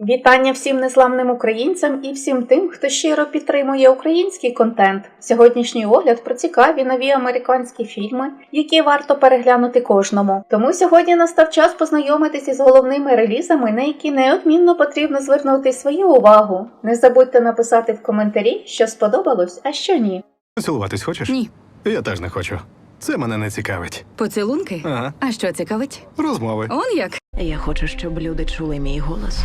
Вітання всім незламним українцям і всім тим, хто щиро підтримує український контент. Сьогоднішній огляд про цікаві нові американські фільми, які варто переглянути кожному. Тому сьогодні настав час познайомитися з головними релізами, на які неодмінно потрібно звернути свою увагу. Не забудьте написати в коментарі, що сподобалось, а що ні. Цілуватись хочеш? Ні. Я теж не хочу. Це мене не цікавить. Поцілунки? Ага. А що цікавить? Розмови. Он як? Я хочу, щоб люди чули мій голос.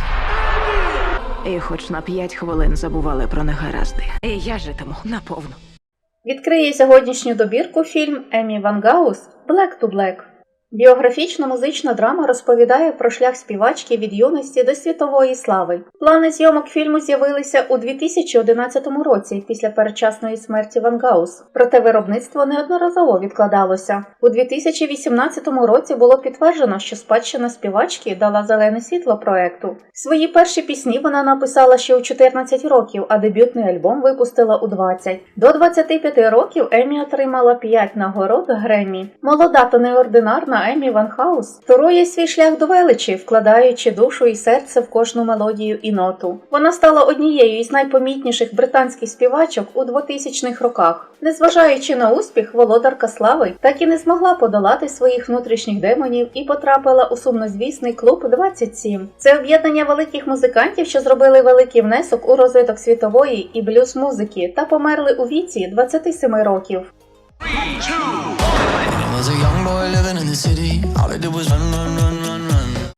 І хоч на п'ять хвилин забували про негаразди. І я житиму наповну. Відкриє сьогоднішню добірку фільм Емі Ван Гаус «Black to Black». Біографічно-музична драма розповідає про шлях співачки від юності до світової слави. Плани зйомок фільму з'явилися у 2011 році після передчасної смерті Ван Гаус. Проте виробництво неодноразово відкладалося. У 2018 році було підтверджено, що спадщина співачки дала зелене світло проекту. Свої перші пісні вона написала ще у 14 років, а дебютний альбом випустила у 20. До 25 років Емі отримала 5 нагород Греммі. Молода та неординарна Емі Ван Хаус торує свій шлях до величі, вкладаючи душу і серце в кожну мелодію і ноту. Вона стала однією із найпомітніших британських співачок у 2000-х роках. Незважаючи на успіх, володарка слави так і не змогла подолати своїх внутрішніх демонів і потрапила у сумнозвісний клуб 27. Це об'єднання великих музикантів, що зробили великий внесок у розвиток світової і блюз музики та померли у віці 27 років. I was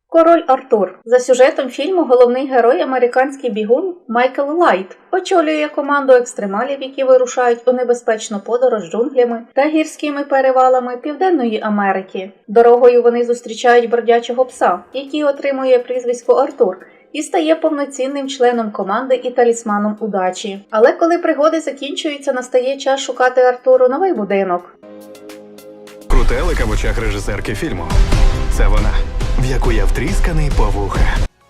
Король Артур за сюжетом фільму головний герой американський бігун Майкл Лайт очолює команду екстремалів, які вирушають у небезпечну подорож джунглями та гірськими перевалами Південної Америки. Дорогою вони зустрічають бродячого пса, який отримує прізвисько Артур. І стає повноцінним членом команди і талісманом удачі. Але коли пригоди закінчуються, настає час шукати Артуру новий будинок. Крутелика в очах режисерки фільму. Це вона, в яку я втрісканий по вуха.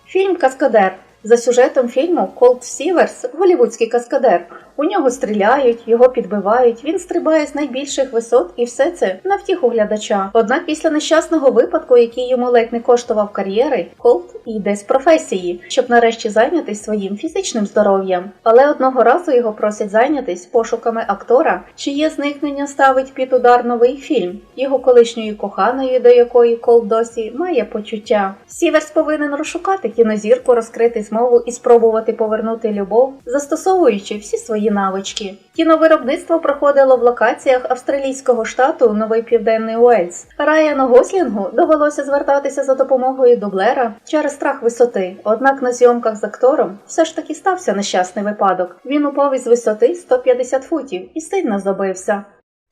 Фільм Каскадер. За сюжетом фільму Колд Сіверс голівудський каскадер. У нього стріляють, його підбивають, він стрибає з найбільших висот і все це на втіху глядача. Однак після нещасного випадку, який йому ледь не коштував кар'єри, Колт йде з професії, щоб нарешті зайнятися своїм фізичним здоров'ям. Але одного разу його просять зайнятись пошуками актора, чиє зникнення ставить під удар новий фільм, його колишньої коханої, до якої Колт досі має почуття. Сіверс повинен розшукати кінозірку, розкрити змову і спробувати повернути любов, застосовуючи всі свої навички. Кіновиробництво проходило в локаціях австралійського штату Новий Південний Уельс. Райану Гослінгу довелося звертатися за допомогою дублера через страх висоти. Однак на зйомках з актором все ж таки стався нещасний випадок. Він упав із висоти 150 футів і сильно забився.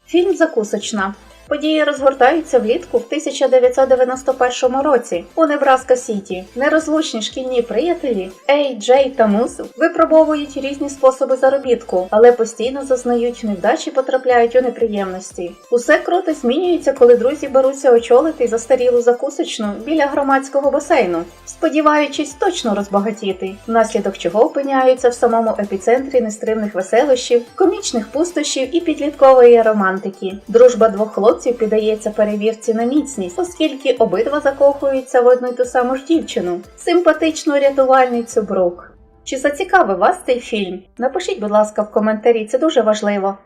Фільм Закусочна. Події розгортаються влітку в 1991 році у Небраска Сіті. Нерозлучні шкільні приятелі Ей, Джей та Мус випробовують різні способи заробітку, але постійно зазнають невдачі, потрапляють у неприємності. Усе круто змінюється, коли друзі беруться очолити застарілу закусочну біля громадського басейну, сподіваючись точно розбагатіти, внаслідок чого опиняються в самому епіцентрі нестримних веселощів, комічних пустощів і підліткової романтики. Дружба двох хлопців піддається перевірці на міцність, оскільки обидва закохуються в одну й ту саму ж дівчину, симпатичну рятувальницю Брук. Чи зацікавив вас цей фільм? Напишіть, будь ласка, в коментарі, це дуже важливо.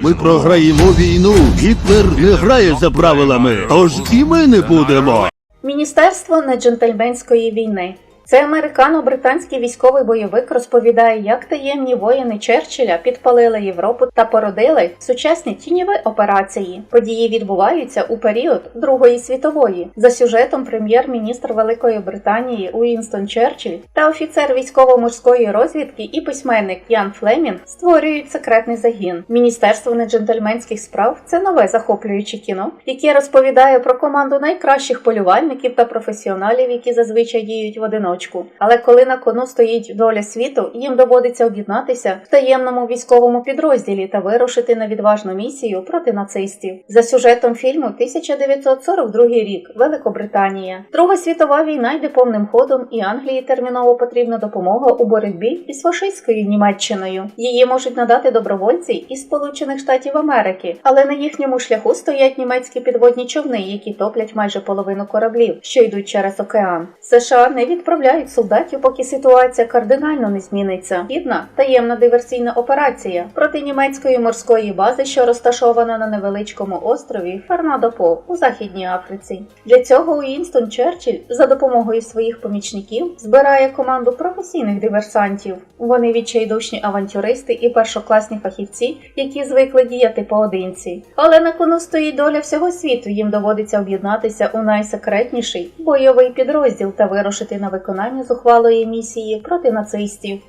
Ми програємо війну. Гітлер не грає за правилами, тож і ми не будемо. Міністерство неджентльменської війни. Це американо-британський військовий бойовик розповідає, як таємні воїни Черчилля підпалили Європу та породили сучасні тіньові операції. Події відбуваються у період Другої світової. За сюжетом прем'єр-міністр Великої Британії Уінстон Черчилль та офіцер військово-морської розвідки і письменник Ян Флемінг створюють секретний загін. Міністерство неджентльменських справ це нове захоплююче кіно, яке розповідає про команду найкращих полювальників та професіоналів, які зазвичай діють в одиночку. Але коли на кону стоїть доля світу, їм доводиться об'єднатися в таємному військовому підрозділі та вирушити на відважну місію проти нацистів. За сюжетом фільму 1942 рік Великобританія. Друга світова війна йде повним ходом, і Англії терміново потрібна допомога у боротьбі із фашистською Німеччиною. Її можуть надати добровольці із Сполучених Штатів Америки, але на їхньому шляху стоять німецькі підводні човни, які топлять майже половину кораблів, що йдуть через океан. США не відправляють відправляють солдатів, поки ситуація кардинально не зміниться. Гідна таємна диверсійна операція проти німецької морської бази, що розташована на невеличкому острові Фернадо-По у Західній Африці. Для цього Уінстон Черчилль за допомогою своїх помічників збирає команду професійних диверсантів. Вони відчайдушні авантюристи і першокласні фахівці, які звикли діяти поодинці. Але на кону стоїть доля всього світу. Їм доводиться об'єднатися у найсекретніший бойовий підрозділ та вирушити на виконання зухвалої місії проти нацистів.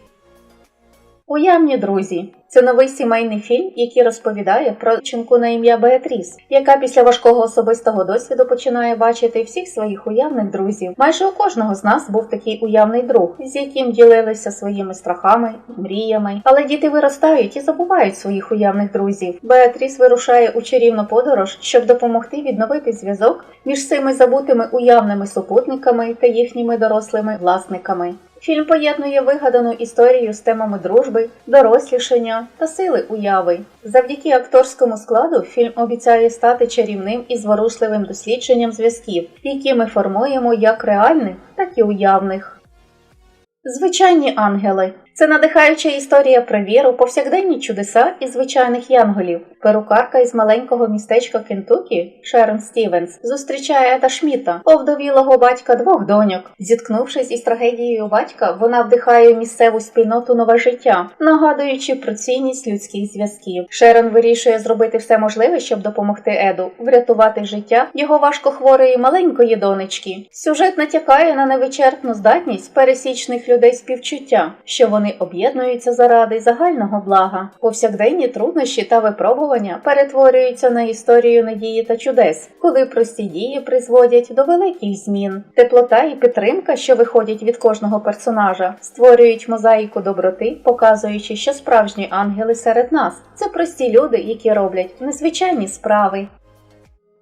Уявні друзі. Це новий сімейний фільм, який розповідає про дівчинку на ім'я Беатріс, яка після важкого особистого досвіду починає бачити всіх своїх уявних друзів. Майже у кожного з нас був такий уявний друг, з яким ділилися своїми страхами мріями. Але діти виростають і забувають своїх уявних друзів. Беатріс вирушає у чарівну подорож, щоб допомогти відновити зв'язок між цими забутими уявними супутниками та їхніми дорослими власниками. Фільм поєднує вигадану історію з темами дружби, дорослішання та сили уяви. Завдяки акторському складу фільм обіцяє стати чарівним і зворушливим дослідженням зв'язків, які ми формуємо як реальних, так і уявних. Звичайні ангели це надихаюча історія про віру, повсякденні чудеса і звичайних янголів. Перукарка із маленького містечка Кентукі Шерон Стівенс зустрічає Еда Шміта, овдовілого батька двох доньок. Зіткнувшись із трагедією батька, вона вдихає місцеву спільноту нове життя, нагадуючи про цінність людських зв'язків. Шерон вирішує зробити все можливе, щоб допомогти Еду, врятувати життя його важкохворої маленької донечки. Сюжет натякає на невичерпну здатність пересічних людей співчуття, що вони об'єднуються заради загального блага. Повсякденні труднощі та випробування перетворюються на історію надії та чудес, коли прості дії призводять до великих змін. Теплота і підтримка, що виходять від кожного персонажа, створюють мозаїку доброти, показуючи, що справжні ангели серед нас це прості люди, які роблять незвичайні справи.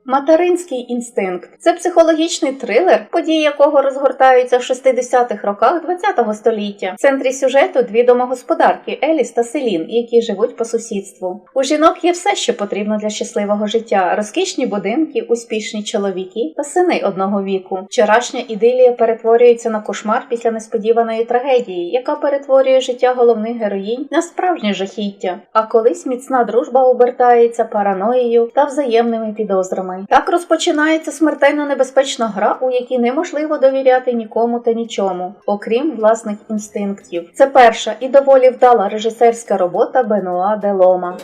Материнський інстинкт це психологічний трилер, події якого розгортаються в 60-х роках ХХ століття. В центрі сюжету дві домогосподарки Еліс та Селін, які живуть по сусідству. У жінок є все, що потрібно для щасливого життя: розкішні будинки, успішні чоловіки та сини одного віку. Вчорашня ідилія перетворюється на кошмар після несподіваної трагедії, яка перетворює життя головних героїнь на справжнє жахіття. А колись міцна дружба обертається параноєю та взаємними підозрами. Так розпочинається смертельно небезпечна гра, у якій неможливо довіряти нікому та нічому, окрім власних інстинктів. Це перша і доволі вдала режисерська робота Бенуа Делома.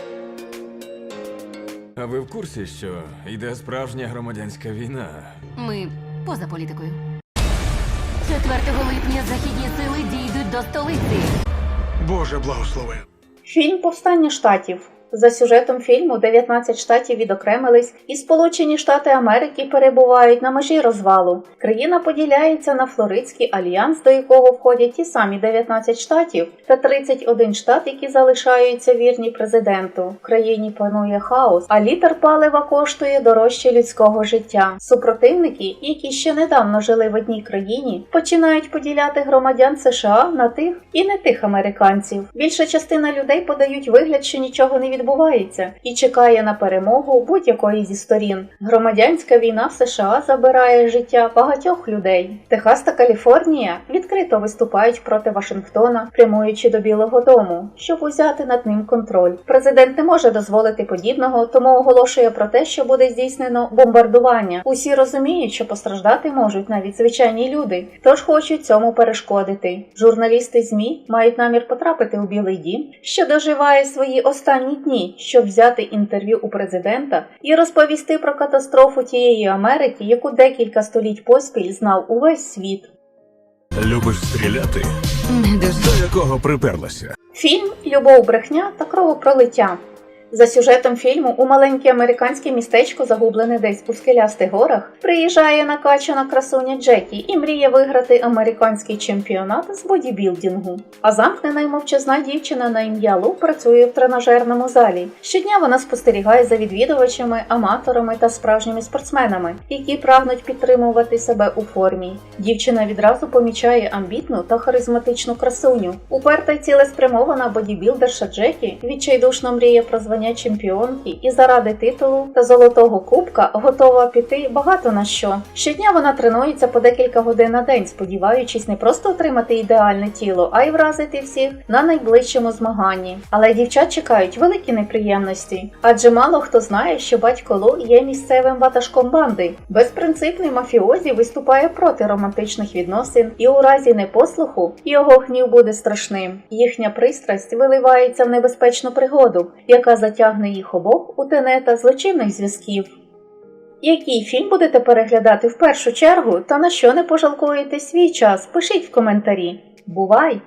А ви в курсі, що йде справжня громадянська війна? Ми поза політикою. 4 липня західні сили дійдуть до столиці. Боже благослови. Фільм Повстання штатів. За сюжетом фільму 19 штатів відокремились, і Сполучені Штати Америки перебувають на межі розвалу. Країна поділяється на Флоридський альянс, до якого входять ті самі 19 штатів, та 31 штат, які залишаються вірні президенту. В країні панує хаос, а літр палива коштує дорожче людського життя. Супротивники, які ще недавно жили в одній країні, починають поділяти громадян США на тих і не тих американців. Більша частина людей подають вигляд, що нічого не відбувається, і чекає на перемогу будь-якої зі сторін. Громадянська війна в США забирає життя багатьох людей. Техас та Каліфорнія відкрито виступають проти Вашингтона, прямуючи до Білого Дому, щоб узяти над ним контроль. Президент не може дозволити подібного, тому оголошує про те, що буде здійснено бомбардування. Усі розуміють, що постраждати можуть навіть звичайні люди, тож хочуть цьому перешкодити. Журналісти ЗМІ мають намір потрапити у Білий Дім, що доживає свої останні дні, щоб взяти інтерв'ю у президента і розповісти про катастрофу тієї Америки, яку декілька століть поспіль знав увесь світ. Любиш стріляти? Не дуже. До якого приперлася? Фільм Любов, брехня та кровопролиття. За сюжетом фільму у маленьке американське містечко, загублене десь у скелястих горах, приїжджає накачана красуня Джекі і мріє виграти американський чемпіонат з бодібілдингу. А замкнена й мовчазна дівчина на ім'я Лу працює в тренажерному залі. Щодня вона спостерігає за відвідувачами, аматорами та справжніми спортсменами, які прагнуть підтримувати себе у формі. Дівчина відразу помічає амбітну та харизматичну красуню. Уперта й цілеспрямована бодібілдерша Джекі відчайдушно мріє про звання звання чемпіонки і заради титулу та золотого кубка готова піти багато на що. Щодня вона тренується по декілька годин на день, сподіваючись не просто отримати ідеальне тіло, а й вразити всіх на найближчому змаганні. Але дівчат чекають великі неприємності, адже мало хто знає, що батько Лу є місцевим ватажком банди. Безпринципний мафіозі виступає проти романтичних відносин, і у разі непослуху його гнів буде страшним. Їхня пристрасть виливається в небезпечну пригоду, яка затягне їх обох у тенета злочинних зв'язків. Який фільм будете переглядати в першу чергу та на що не пожалкуєте свій час? Пишіть в коментарі. Бувай!